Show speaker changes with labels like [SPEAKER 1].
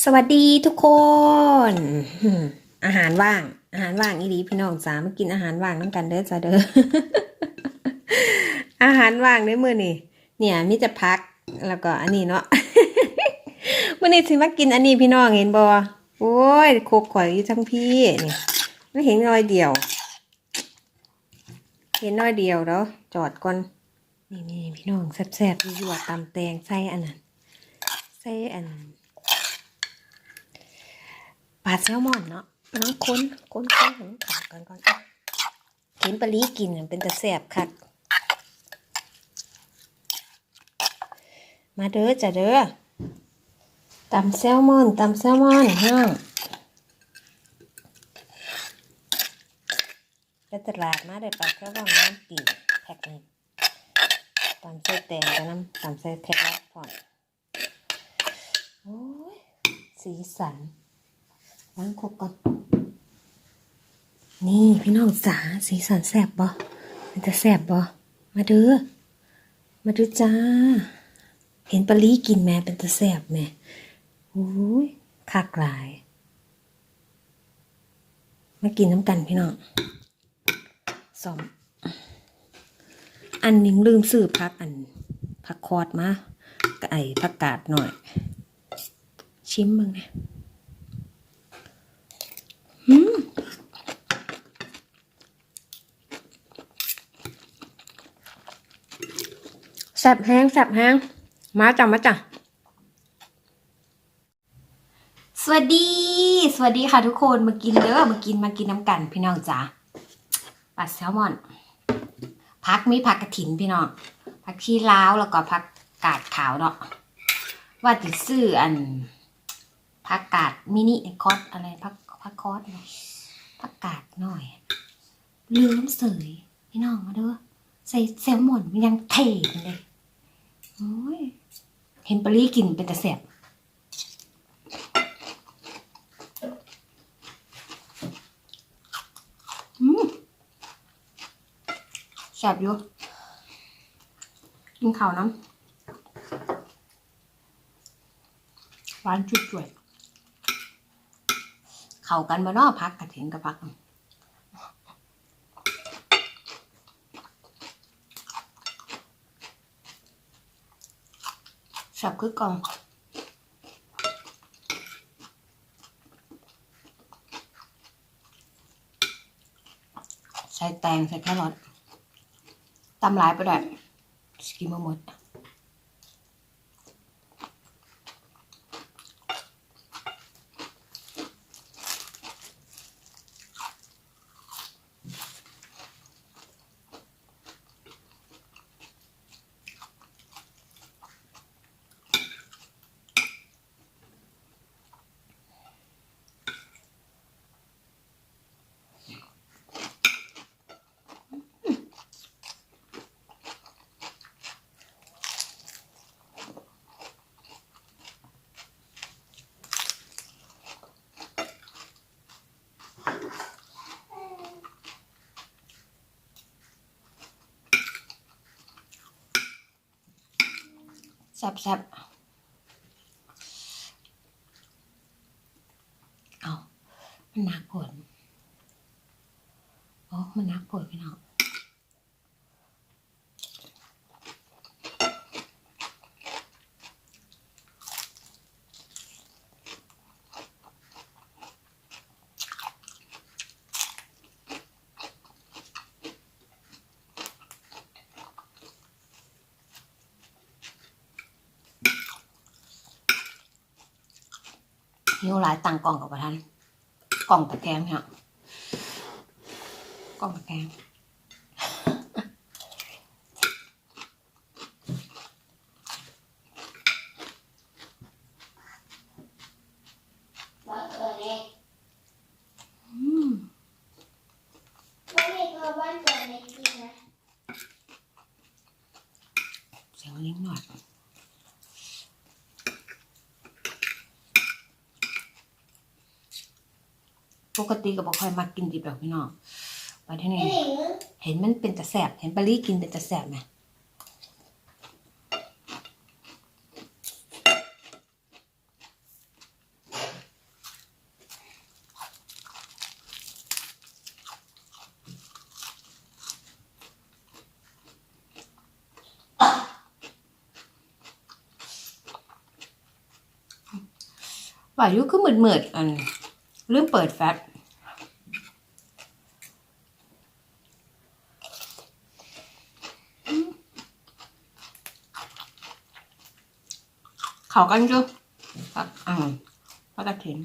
[SPEAKER 1] สวัสดีทุกคน อาหารว่าง อาหารว่างอีดีพี่น้องจ๋ามากินอาหารว่างน้ำกันเด้อจ้าเด้ออาหารว่างในมือนี่เนี่ยมิจะพักแล้วก็อันนี้เนาะมื่อนี้สิมากินอันนี้พี่น้องเห็นบ่โอ้ยโคกข่อยอยู่ทั้งพี่นี่ไม่เห็นน้อยเดียว เห็นน้อยเดียวแล้วจอดก่อนนี่นี่พี่น้องแซ่บๆยั่วตำแตงใส่อันนั้นใส่อัน ปลาแซลมอนเนาะน้องค้นค้นค้นของขาก่อนก่อนอะเห็นปลาลีกินเป็นตะแสบคักมาเด้อจ้ะเด้อตำแซลมอนตำแซลมอนห้างไปตลาดมาได้ปลาแซลมอนน้ำปีกแพ็คหนึงตำใส่แตงกับน้ำตำใส่แพ็คละพอนโอ้ยสีสัน ล้างครกก่อน นี่พี่น้องจ๋าสีสันแสบบ่มันจะแสบบ่มาเด้อมาดูจ้า เห็นปลีกินแม่เป็นตะแสบแม่โอ้ยคากหลาย มากินน้ำกันพี่น้องสอมอันนึงลืมซื้อพักอันพักคอดมากไอ้ผักกาดหน่อย ชิมมึงเนี่ย แซบแห้งแซบแห้งมาจ้ะมาจ้ะสวัสดี สวัสดีค่ะทุกคนมากินเด้อมากินมากินน้ำกัน พี่น้องจ๋าปลาแซลมอน พักมีผักกระถินพี่น้องผักชีลาวแล้วก็ผักกาดขาวเนาะว่าติซื้ออันผักกาดมินิคอสอะไรผัก ผักคอสเนาะผักกาดหน่อยลืมเสยพี่น้องมาเด้อใส่แซลมอนมันยังเทเลยโอ้ยเห็นปลาลีกินเป็นแต่แสบอืมแสบอยู่กินข้าวน้ำหวานจุดจ่วยๆ เข้ากันมาเนาะพักกระเทียมกับพักสับคือกล่องใส่แตงใส่แครอทตำหลายไปด้สกิมาหมด แซ่บแซบเอามันหนักผลโอ้มันหนักผลพี่น้อง นิ้วหลายตังกล่องกับประทันกล่องตะแกรงเนี่ยกล่องตะแกรงอืม
[SPEAKER 2] วันนี้ก็บ้านเกิดในกินนะ
[SPEAKER 1] เสียงลิ้งหน่อย ปกติก็บ่ค่อยมากินดิบดอกพี่น้องไปที่นี้ เห็นมันเป็นตะแสบเห็นปลีกกินเป็นตะแสบไหมว่ายุคเหมืดๆอัน หรือเปิดแฟบเขากันจุ๊บอ่าพักกระถิน